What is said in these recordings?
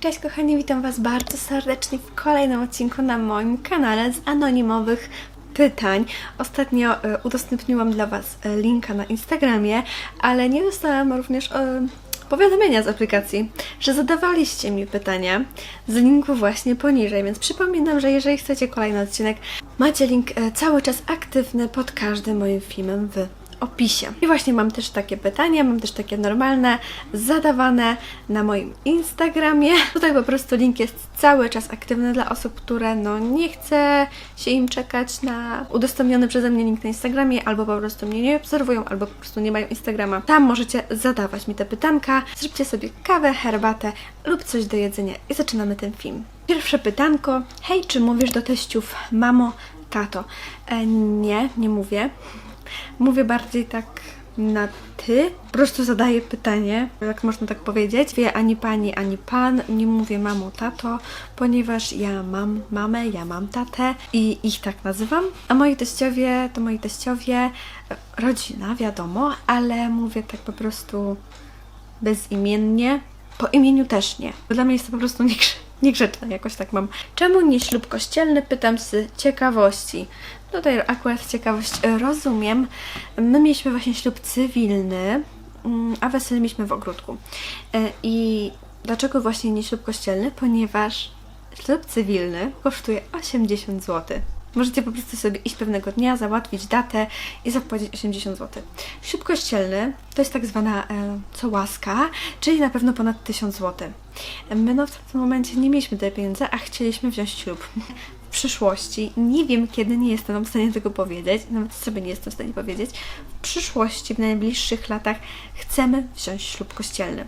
Cześć kochani, witam Was bardzo serdecznie w kolejnym odcinku na moim kanale z anonimowych pytań. Ostatnio e, udostępniłam dla Was e, linka na Instagramie, ale nie dostałam również e, powiadomienia z aplikacji, że zadawaliście mi pytania z linku właśnie poniżej, więc przypominam, że jeżeli chcecie kolejny odcinek, macie link cały czas aktywny pod każdym moim filmem w opisie. I właśnie mam też takie pytania, mam też takie normalne, zadawane na moim Instagramie. Tutaj po prostu link jest cały czas aktywny dla osób, które no nie chce się im czekać na udostępniony przeze mnie link na Instagramie, albo po prostu mnie nie obserwują, albo po prostu nie mają Instagrama. Tam możecie zadawać mi te pytanka. Zróbcie sobie kawę, herbatę lub coś do jedzenia i zaczynamy ten film. Pierwsze pytanko. Hej, czy mówisz do teściów mamo, tato? E, nie, nie mówię. Mówię bardziej tak na ty. Po prostu zadaję pytanie, jak można tak powiedzieć. Wie ani pani, ani pan. Nie mówię mamo, tato, ponieważ ja mam mamę, ja mam tatę i ich tak nazywam. A moi teściowie to moi teściowie, rodzina, wiadomo, ale mówię tak po prostu bezimiennie. Po imieniu też nie. Dla mnie jest to po prostu niegrze- niegrzeczne, jakoś tak mam. Czemu nie ślub kościelny? Pytam z ciekawości. Tutaj akurat ciekawość e, rozumiem. My mieliśmy właśnie ślub cywilny, mm, a wesele mieliśmy w ogródku. E, I dlaczego właśnie nie ślub kościelny? Ponieważ ślub cywilny kosztuje 80 zł. Możecie po prostu sobie iść pewnego dnia, załatwić datę i zapłacić 80 zł. Ślub kościelny to jest tak zwana e, cołaska, czyli na pewno ponad 1000 zł. My no w tym momencie nie mieliśmy tyle pieniędzy, a chcieliśmy wziąć ślub. W przyszłości, nie wiem kiedy, nie jestem w stanie tego powiedzieć, nawet sobie nie jestem w stanie powiedzieć, w przyszłości, w najbliższych latach chcemy wziąć ślub kościelny.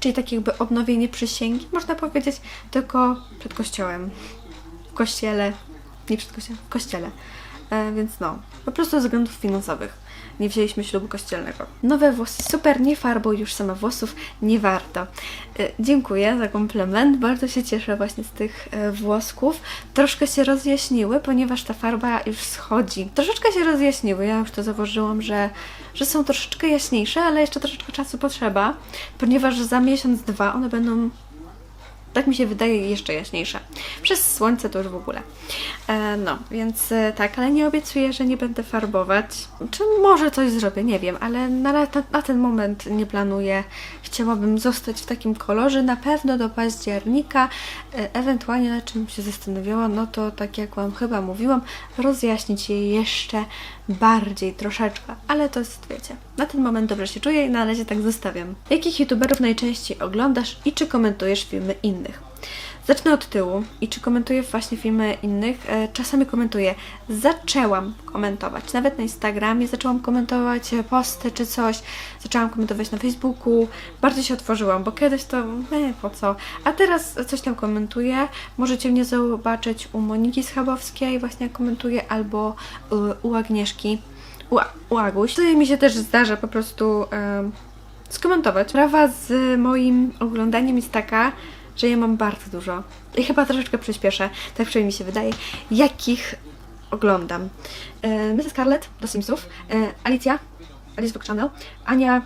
Czyli tak jakby odnowienie przysięgi, można powiedzieć, tylko przed kościołem. W kościele, nie przed kościołem, w kościele. E, więc no, po prostu ze względów finansowych nie wzięliśmy ślubu kościelnego. Nowe włosy, super, nie farbuj już sama włosów, nie warto. E, dziękuję za komplement, bardzo się cieszę właśnie z tych e, włosków. Troszkę się rozjaśniły, ponieważ ta farba już schodzi. Troszeczkę się rozjaśniły, ja już to zauważyłam, że, że są troszeczkę jaśniejsze, ale jeszcze troszeczkę czasu potrzeba, ponieważ za miesiąc, dwa one będą tak mi się wydaje, jeszcze jaśniejsze. Przez słońce to już w ogóle. E, no, więc e, tak, ale nie obiecuję, że nie będę farbować. Czy może coś zrobię, nie wiem, ale na, na, na ten moment nie planuję. Chciałabym zostać w takim kolorze na pewno do października. E, ewentualnie na czym się zastanawiała, no to tak jak Wam chyba mówiłam, rozjaśnić je jeszcze bardziej troszeczkę, ale to jest, wiecie, na ten moment dobrze się czuję i na razie tak zostawiam. Jakich youtuberów najczęściej oglądasz i czy komentujesz filmy innych? Zacznę od tyłu i czy komentuję właśnie filmy innych? E, czasami komentuję. Zaczęłam komentować, nawet na Instagramie zaczęłam komentować e, posty czy coś, zaczęłam komentować na Facebooku, bardzo się otworzyłam, bo kiedyś to, e, po co? A teraz coś tam komentuję, możecie mnie zobaczyć u Moniki Schabowskiej, właśnie komentuję, albo y, u Agnieszki, u, u Aguś. Tutaj mi się też zdarza po prostu em, skomentować. Sprawa z moim oglądaniem jest taka, że ja mam bardzo dużo. I chyba troszeczkę przyspieszę, tak przynajmniej mi się wydaje, jakich oglądam. E, Mrs. Scarlett do Simsów, e, Alicja, Alice Book Channel, Ania,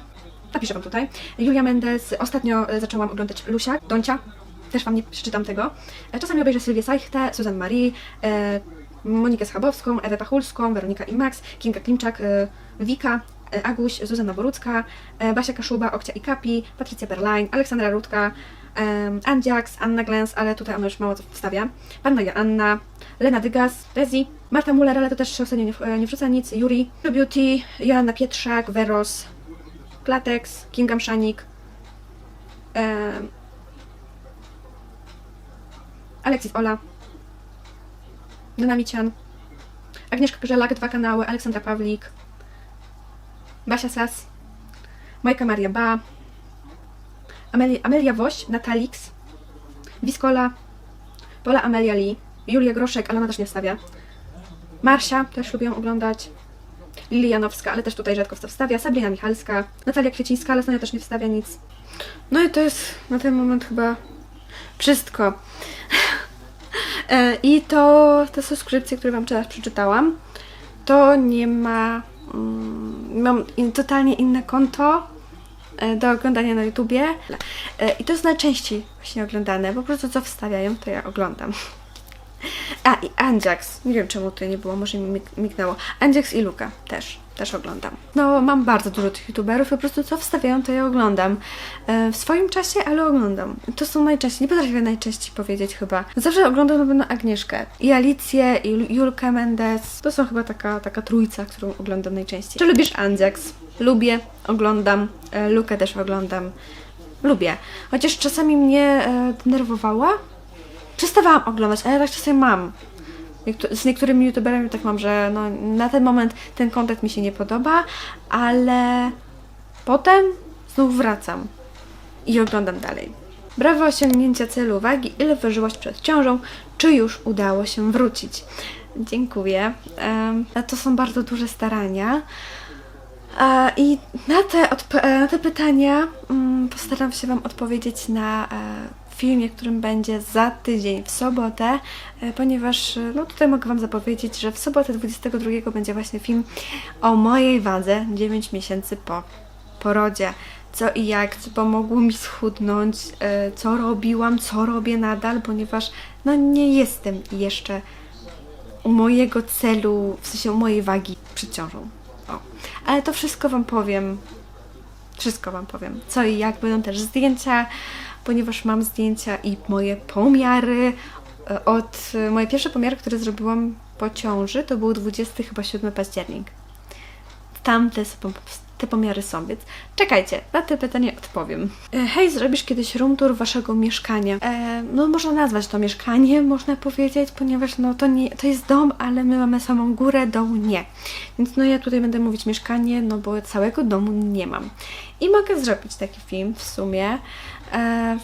napiszę Wam tutaj, Julia Mendes, ostatnio e, zaczęłam oglądać Lusia, Doncia, też Wam nie przeczytam tego. E, czasami obejrzę Sylwię Sajchtę, Susan Marie, e, Monikę Schabowską, Ewę Pachulską, Weronika i Max, Kinga Klimczak, e, Wika, Aguś, Zuzanna Borucka, e, Basia Kaszuba, Okcia i Kapi, Patrycja Berlain, Aleksandra Rudka, um, Andziaks, Anna Glens, ale tutaj ona już mało co wstawia, Panna Joanna, Lena Dygas, Rezi, Marta Muller, ale to też ostatnio nie, e, nie wrzuca nic, True Beauty, Joanna Pietrzak, Veros, Klatex, Kinga Mszanik, em, Alexis Ola, Dynamician, Agnieszka Grzelak, dwa kanały, Aleksandra Pawlik, Basia Sas, Majka Maria Ba, Amelia, Amelia Woś, Natalix, Wiskola, Pola Amelia Lee, Julia Groszek, ale ona też nie wstawia, Marsia, też lubię oglądać, Lili Janowska, ale też tutaj rzadko wstawia, Sabrina Michalska, Natalia Kwiecińska, ale ona też nie wstawia nic. No i to jest na ten moment chyba wszystko. E, I to te subskrypcje, które Wam teraz przeczytałam, to nie ma. Mm, mam totalnie inne konto e, do oglądania na YouTubie. E, I to jest najczęściej właśnie oglądane. Po prostu co wstawiają, to ja oglądam. A i Anjax. Nie wiem czemu tutaj nie było, może mi mig- mignęło. Anjax i Luka też, też oglądam. No, mam bardzo dużo tych youtuberów, po prostu co wstawiają, to ja oglądam. E, w swoim czasie, ale oglądam. To są najczęściej, nie potrafię najczęściej powiedzieć chyba. Zawsze oglądam na pewno Agnieszkę. I Alicję, i Julkę Mendes. To są chyba taka, taka trójca, którą oglądam najczęściej. Czy lubisz Anjax? Lubię, oglądam. E, Lukę też oglądam. Lubię. Chociaż czasami mnie e, denerwowała, przestawałam oglądać, ale tak czasem mam. Z niektórymi youtuberami tak mam, że no, na ten moment ten kontent mi się nie podoba, ale potem znów wracam i oglądam dalej. Brawo osiągnięcia celu wagi. Ile ważyłaś przed ciążą? Czy już udało się wrócić? Dziękuję. To są bardzo duże starania. I na te, e, na te pytania mm, postaram się Wam odpowiedzieć na e, filmie, którym będzie za tydzień w sobotę, e, ponieważ e, no tutaj mogę Wam zapowiedzieć, że w sobotę 22 będzie właśnie film o mojej wadze 9 miesięcy po porodzie. Co i jak, co pomogło mi schudnąć, e, co robiłam, co robię nadal, ponieważ no nie jestem jeszcze u mojego celu, w sensie u mojej wagi przed ciążą. O. Ale to wszystko Wam powiem. Wszystko Wam powiem. Co i jak będą też zdjęcia, ponieważ mam zdjęcia i moje pomiary. E, Od e, moje pierwsze pomiary, które zrobiłam po ciąży, to był 20 chyba 7 październik. Są- te pomiary są, więc czekajcie, na te pytanie odpowiem. E, Hej, zrobisz kiedyś room tour waszego mieszkania? E, no można nazwać to mieszkanie, można powiedzieć, ponieważ no to nie, to jest dom, ale my mamy samą górę, domu nie. Więc no ja tutaj będę mówić mieszkanie, no bo całego domu nie mam. I mogę zrobić taki film w sumie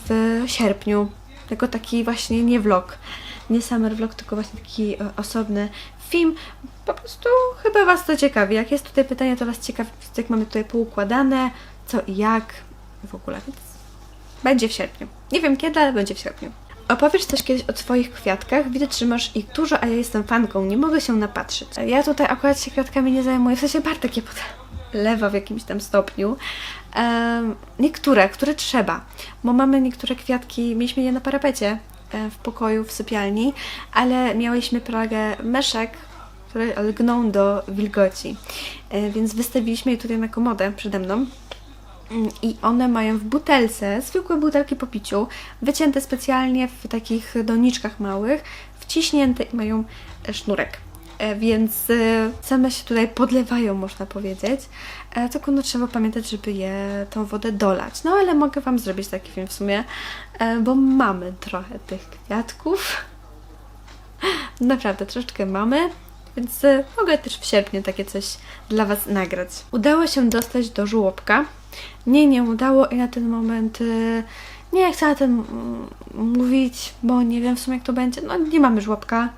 w sierpniu, jako taki właśnie nie vlog, nie summer vlog, tylko właśnie taki e, osobny film. Po prostu chyba Was to ciekawi. Jak jest tutaj pytanie, to Was ciekawi, jak mamy tutaj poukładane, co i jak w ogóle. Więc będzie w sierpniu. Nie wiem kiedy, ale będzie w sierpniu. Opowiesz coś kiedyś o Twoich kwiatkach. Widać, że masz ich dużo, a ja jestem fanką. Nie mogę się napatrzeć. Ja tutaj akurat się kwiatkami nie zajmuję. W sensie Bartek je lewa w jakimś tam stopniu. Niektóre, które trzeba. Bo mamy niektóre kwiatki, mieliśmy je na parapecie e, w pokoju, w sypialni, ale miałyśmy plagę meszek, które lgną do wilgoci. E, Więc wystawiliśmy je tutaj na komodę przede mną. I one mają w butelce, zwykłe butelki po piciu, wycięte specjalnie w takich doniczkach małych, wciśnięte i mają sznurek. E, Więc e, same się tutaj podlewają, można powiedzieć. E, Tylko no, trzeba pamiętać, żeby je tą wodę dolać. No ale mogę Wam zrobić taki film w sumie, e, bo mamy trochę tych kwiatków. Naprawdę, troszeczkę mamy, więc e, mogę też w sierpniu takie coś dla Was nagrać. Udało się dostać do żłobka. Nie, nie udało i na ten moment e, nie chcę o tym mm, mówić, bo nie wiem w sumie jak to będzie. No nie mamy żłobka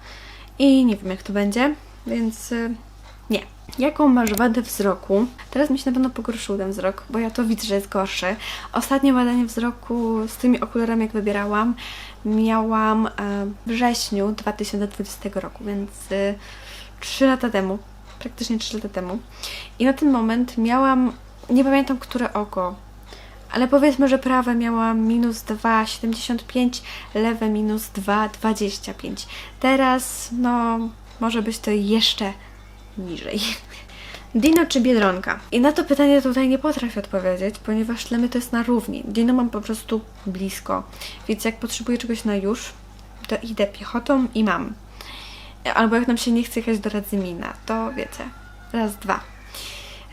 i nie wiem jak to będzie, więc e, nie. Jaką masz wadę wzroku? Teraz mi się na pewno pogorszył ten wzrok, bo ja to widzę, że jest gorszy. Ostatnie badanie wzroku z tymi okularami, jak wybierałam, miałam e, w wrześniu 2020 roku, więc e, 3 lata temu, praktycznie 3 lata temu. I na ten moment miałam, nie pamiętam które oko, ale powiedzmy, że prawe miałam minus 2,75, lewe minus 2,25. Teraz, no, może być to jeszcze niżej. Dino czy Biedronka? I na to pytanie tutaj nie potrafię odpowiedzieć, ponieważ dla mnie to jest na równi. Dino mam po prostu blisko, więc jak potrzebuję czegoś na już, to idę piechotą i mam. Albo jak nam się nie chce jechać do Radzymina, to wiecie, raz, dwa.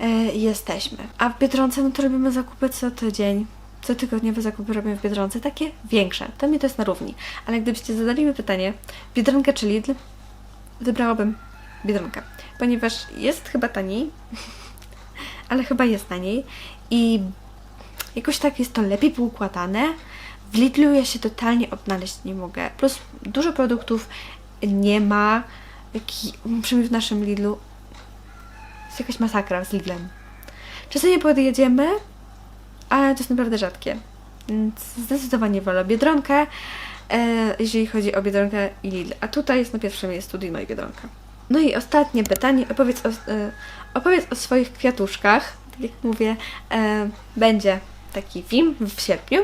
E, jesteśmy. A w Biedronce, no to robimy zakupy co tydzień. Co tygodniowe zakupy robimy w Biedronce, takie większe. To mnie to jest na równi. Ale gdybyście zadali mi pytanie, Biedronka czy Lidl, wybrałabym Biedronkę. Ponieważ jest chyba taniej, ale chyba jest taniej i jakoś tak jest to lepiej poukładane. W Lidlu ja się totalnie odnaleźć nie mogę. Plus dużo produktów nie ma. Przynajmniej w naszym Lidlu jest jakaś masakra z Lidlem. Czasami podjedziemy, ale to jest naprawdę rzadkie. Więc zdecydowanie wolę Biedronkę, e, jeżeli chodzi o Biedronkę i Lidl. A tutaj jest na pierwszym miejscu Dino i Biedronka. No i ostatnie pytanie. Opowiedz o, e, opowiedz o swoich kwiatuszkach. Tak jak mówię, e, będzie taki film w sierpniu.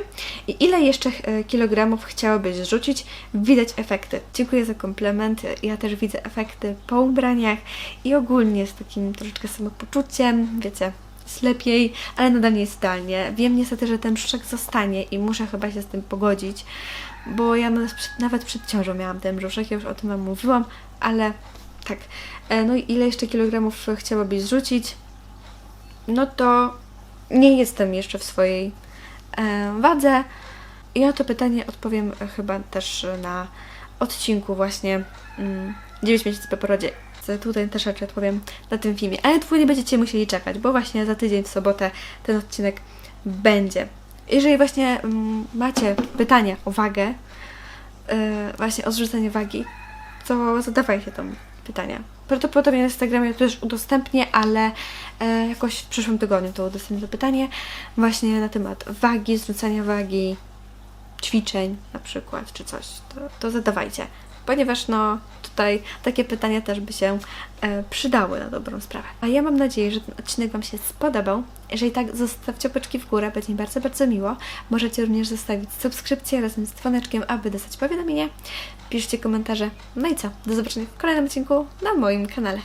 I ile jeszcze e, kilogramów chciałabyś zrzucić? Widać efekty. Dziękuję za komplement. Ja też widzę efekty po ubraniach i ogólnie z takim troszeczkę samopoczuciem, wiecie, jest lepiej, ale nadal nie jest idealnie. Wiem niestety, że ten brzuszek zostanie i muszę chyba się z tym pogodzić, bo ja nawet przed, nawet przed ciążą miałam ten brzuszek, ja już o tym Wam mówiłam, ale tak. E, No i ile jeszcze kilogramów chciałabyś zrzucić? No to nie jestem jeszcze w swojej e, wadze. I na to pytanie odpowiem e, chyba też na odcinku właśnie mm, 9 miesięcy po porodzie. Tutaj też raczej odpowiem na tym filmie. Ale dwóch nie będziecie musieli czekać, bo właśnie za tydzień w sobotę ten odcinek będzie. Jeżeli właśnie mm, macie pytania o wagę, e, właśnie o zrzucenie wagi, to zadawajcie tam pytania. Prawdopodobnie na Instagramie to też udostępnię, ale e, jakoś w przyszłym tygodniu to udostępnię to pytanie właśnie na temat wagi, zrzucania wagi, ćwiczeń na przykład, czy coś, to, to zadawajcie. Ponieważ no tutaj takie pytania też by się e, przydały na dobrą sprawę. A ja mam nadzieję, że ten odcinek Wam się spodobał. Jeżeli tak, zostawcie łapeczki w górę, będzie mi bardzo, bardzo miło. Możecie również zostawić subskrypcję razem z dzwoneczkiem, aby dostać powiadomienie. Piszcie komentarze. No i co? Do zobaczenia w kolejnym odcinku na moim kanale.